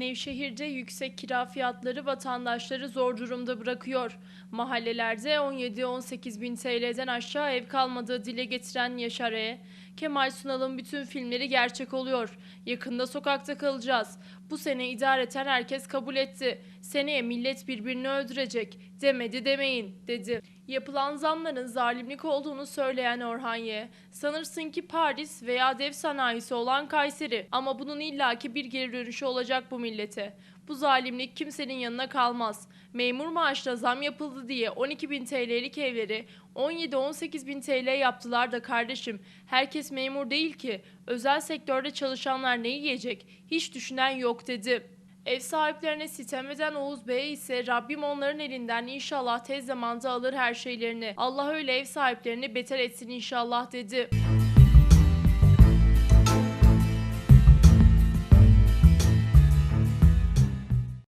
Nevşehir'de yüksek kira fiyatları vatandaşları zor durumda bırakıyor. Mahallelerde 17-18 bin TL'den aşağı ev kalmadığı dile getiren Yaşar E. Kemal Sunal'ın bütün filmleri gerçek oluyor. Yakında sokakta kalacağız. Bu sene idareten herkes kabul etti. Seneye millet birbirini öldürecek. Demedi demeyin dedi. Yapılan zamların zalimlik olduğunu söyleyen Orhan Y. Sanırsın ki Paris veya dev sanayisi olan Kayseri. Ama bunun illaki bir geri dönüşü olacak bu millete. Bu zalimlik kimsenin yanına kalmaz. Memur maaşla zam yapıldı diye 12 bin TL'lik evleri 17-18 bin TL yaptılar da kardeşim. Herkes memur değil ki. Özel sektörde çalışanlar ne yiyecek? Hiç düşünen yok dedi. Ev sahiplerine sitem eden Oğuz Bey ise Rabbim onların elinden inşallah tez zamanda alır her şeylerini. Allah öyle ev sahiplerini beter etsin inşallah dedi.